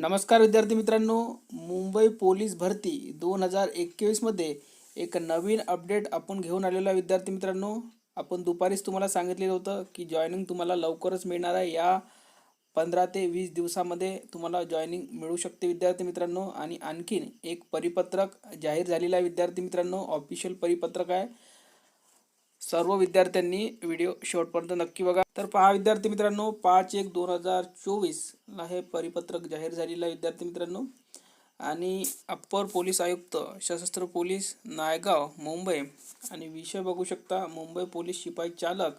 नमस्कार विद्यार्थी मित्रांनो. मुंबई पोलीस भरती दोन हजार एकवीसमध्ये एक नवीन अपडेट आपण घेऊन आलेलो आहे विद्यार्थी मित्रांनो. आपण दुपारीच तुम्हाला सांगितलेलं होतं की जॉईनिंग तुम्हाला लवकरच मिळणार आहे. या पंधरा ते वीस दिवसामध्ये तुम्हाला जॉईनिंग मिळू शकते विद्यार्थी मित्रांनो. आणि आणखीन एक परिपत्रक जाहीर झालेलं आहे विद्यार्थी मित्रांनो. ऑफिशियल परिपत्रक आहे. सर्व विद्यार्थ्यांनी व्हिडिओ शेवटपर्यंत नक्की बघा. तर पहा विद्यार्थी मित्रांनो पाच एक दोन हजार चोवीसला हे परिपत्रक जाहीर झालेलं आहे विद्यार्थी मित्रांनो. आणि अप्पर पोलीस आयुक्त सशस्त्र पोलीस नायगाव मुंबई आणि विषय बघू शकता मुंबई पोलीस शिपाई चालक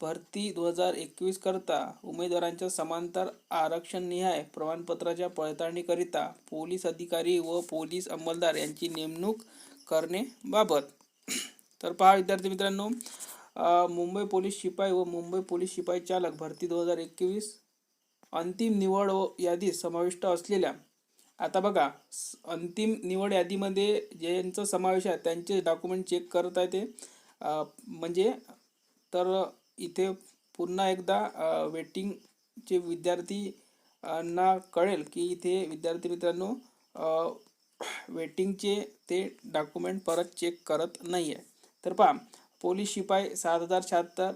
भरती दोन हजार एकवीस करता उमेदवारांच्या समांतर आरक्षणनिहाय प्रमाणपत्राच्या पडताळणीकरिता पोलीस अधिकारी व पोलीस अंमलदार यांची नेमणूक करण्याबाबत तर पहा विद्यार्थी मित्रांनो मुंबई पोलीस शिपाई व मुंबई पोलीस शिपाई चालक भरती दोन हजार एकवीस अंतिम निवड व यादीत समाविष्ट असलेल्या आता बघा अंतिम निवड यादीमध्ये ज्यांचा समावेश आहे त्यांचे डॉक्युमेंट चेक करत आहे ते. म्हणजे तर इथे पुन्हा एकदा वेटिंगचे विद्यार्थी ना कळेल की इथे विद्यार्थी मित्रांनो वेटिंगचे ते डॉक्युमेंट परत चेक करत नाही आहे तर पहा पोलीस शिपाई सात हजार शहात्तर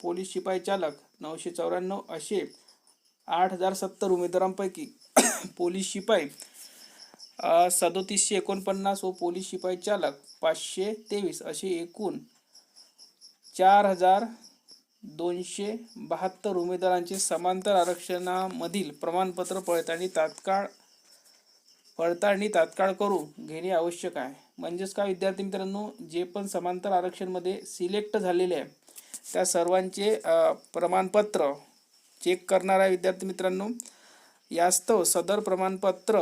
पोलीस शिपाई चालक नऊशे चौऱ्याण्णव असे आठ हजार सत्तर उमेदवारांपैकी पोलीस शिपाई सदोतीसशे एकोणपन्नास व पोलीस शिपाई चालक पाचशे तेवीस असे एकूण चार हजार दोनशे बहात्तर उमेदवारांचे समांतर आरक्षणामधील प्रमाणपत्र पडताळणी तात्काळ पडताळणी तात्काळ करून घेणे आवश्यक आहे. म्हणजेच का विद्यार्थी मित्रांनो जे पण समांतर आरक्षणमध्ये सिलेक्ट झालेले आहे त्या सर्वांचे प्रमाणपत्र चेक करणारा विद्यार्थी मित्रांनो. यास्तव सदर प्रमाणपत्र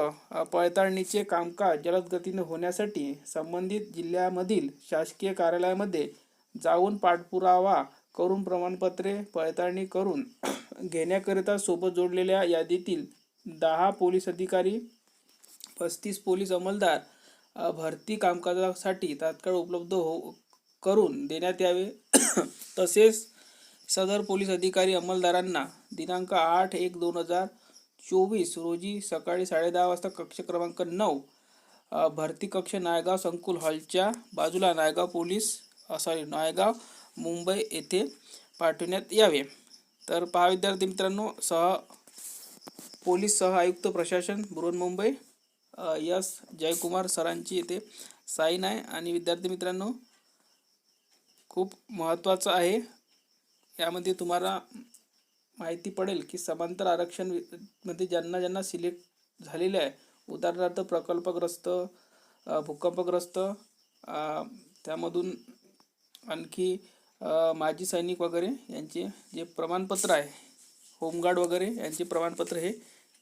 पडताळणीचे कामकाज जलद गतीने होण्यासाठी संबंधित जिल्ह्यामधील शासकीय कार्यालयामध्ये जाऊन पाठपुरावा करून प्रमाणपत्रे पडताळणी करून घेण्याकरिता सोबत जोडलेल्या यादीतील दहा पोलीस अधिकारी पस्तीस पोलीस अंमलदार भरती कामकाजासाठी तात्काळ उपलब्ध हो करून देण्यात यावे. तसेच सदर पोलीस अधिकारी अंमलदारांना दिनांक आठ एक दोन हजार चोवीस रोजी सकाळी साडेदहा वाजता कक्ष क्रमांक नऊ भरती कक्ष नायगाव संकुल हॉलच्या बाजूला नायगाव पोलीस सॉरी नायगाव मुंबई येथे पाठवण्यात यावे. तर पहा विद्यार्थी मित्रांनो सह पोलीस सह आयुक्त प्रशासन बृहन्मुंबई यस जयकुमार सरांची येथे साईन आहे. आणि विद्यार्थी मित्रांनो खूप महत्त्वाचं आहे. यामध्ये तुम्हाला माहिती पडेल की समांतर आरक्षणमध्ये ज्यांना ज्यांना सिलेक्ट झालेले आहे उदाहरणार्थ प्रकल्पग्रस्त भूकंपग्रस्त त्यामधून आणखी माजी सैनिक वगैरे यांचे जे प्रमाणपत्र आहे होमगार्ड वगैरे यांचे प्रमाणपत्र हे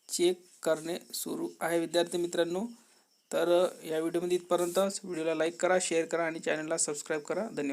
चेक करणे सुरू आहे. विद्यार्थी मित्रांनो तर या व्हिडिओमध्ये इथपर्यंतच. व्हिडिओला लाईक करा शेअर करा आणि चॅनलला सबस्क्राईब करा. धन्यवाद.